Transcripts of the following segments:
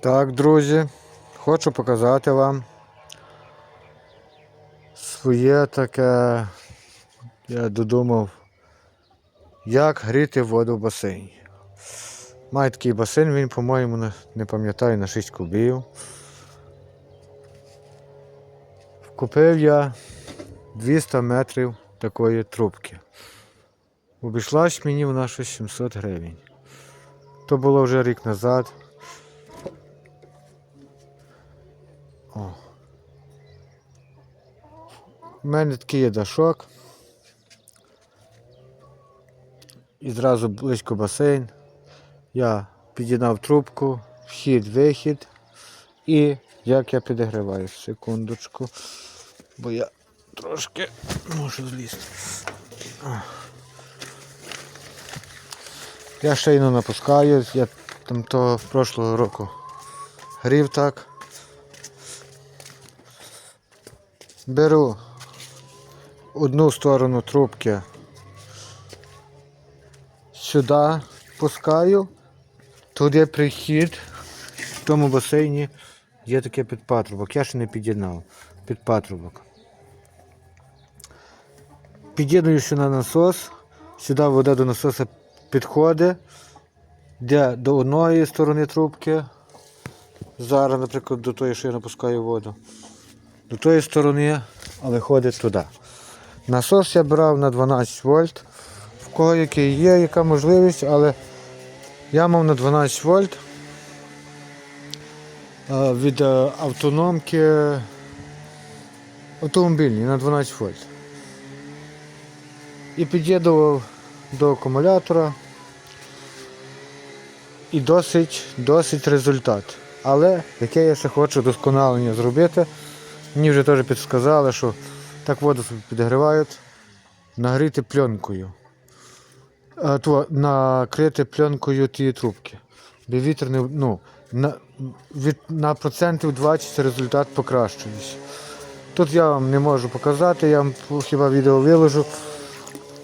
Так, друзі, хочу показати вам своє таке, я додумав, як гріти воду в басейні. Має такий басейн, він, по-моєму, не пам'ятаю, на 6 кубів. Купив я 200 метрів такої трубки. Обійшлась мені вона щось 700 гривень. То було вже рік назад. О. У мене такий є дашок. І зразу близько басейн. Я під'єднав трубку, вхід, вихід. І як я підігріваю, секундочку. Бо я трошки можу злізти. Я шейно напускаю, я там того прошлого року грів так. Беру одну сторону трубки сюди пускаю, туди прихід, в тому басейні є таке підпатрубок. Я ще не під'єднав підпатрубок. Під'єдную ще на насос, сюди вода до насоса підходить, де до одної сторони трубки. Зараз, наприклад, до тої, що я напускаю воду. До тої сторони, але ходить туди. Насос я брав на 12 вольт. В кого який є, яка можливість, але я мав на 12 вольт е, від е, автономки автомобільні на 12 вольт. І під'єднував до акумулятора. І досить, досить результат. Але яке я ще хочу досконалення зробити. Мені вже теж підсказали, що так воду собі підігрівають, нагріти пленкою. То, накрити пленкою ті трубки. Бо вітер не, ну, на, від, на процентів 20 результат покращується. Тут я вам не можу показати, я вам хіба відео виложу.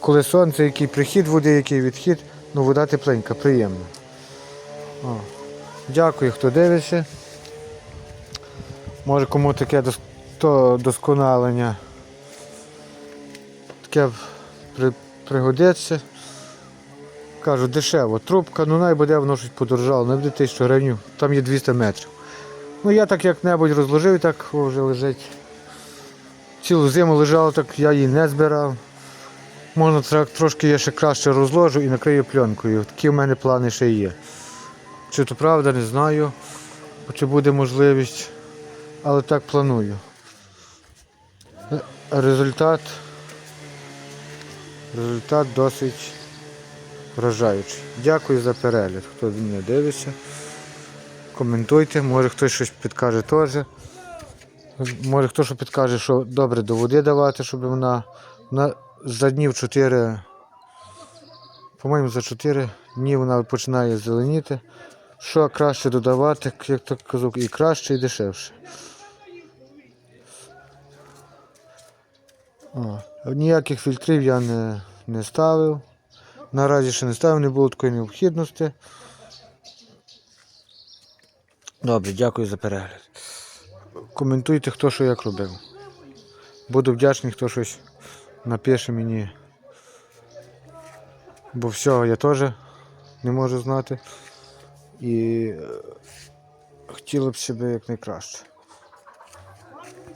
Коли сонце, який прихід води, який відхід, ну вода тепленька, приємна. О. Дякую, хто дивиться. Може кому таке дос- то таке при, пригодиться. Кажу, дешево. Трубка, ну най буде воно щось подорожало, не буде 1000 гривень, там є 200 метрів. Ну я так як-небудь розложив, так вже лежить. Цілу зиму лежало, так я її не збирав. Можна тра- трошки я ще краще розложу і накрию пленкою. Такі в мене плани ще є. Чи то правда, не знаю, чи буде можливість, але так планую. Результат, результат досить вражаючий. Дякую за перегляд, хто мене дивиться. Коментуйте, може хтось щось підкаже теж. Може хтось що підкаже, що добре до води давати, щоб вона, вона за днів 4, по-моєму, за 4 дні вона починає зеленіти. Що краще додавати, як так казав, і краще, і дешевше. О, ніяких фільтрів я не, не ставив. Наразі ще не ставив, не було такої необхідності. Добре, дякую за перегляд. Коментуйте, хто що як робив. Буду вдячний, хто щось напише мені. Бо всього я теж не можу знати. І е, хотіло б себе як найкраще.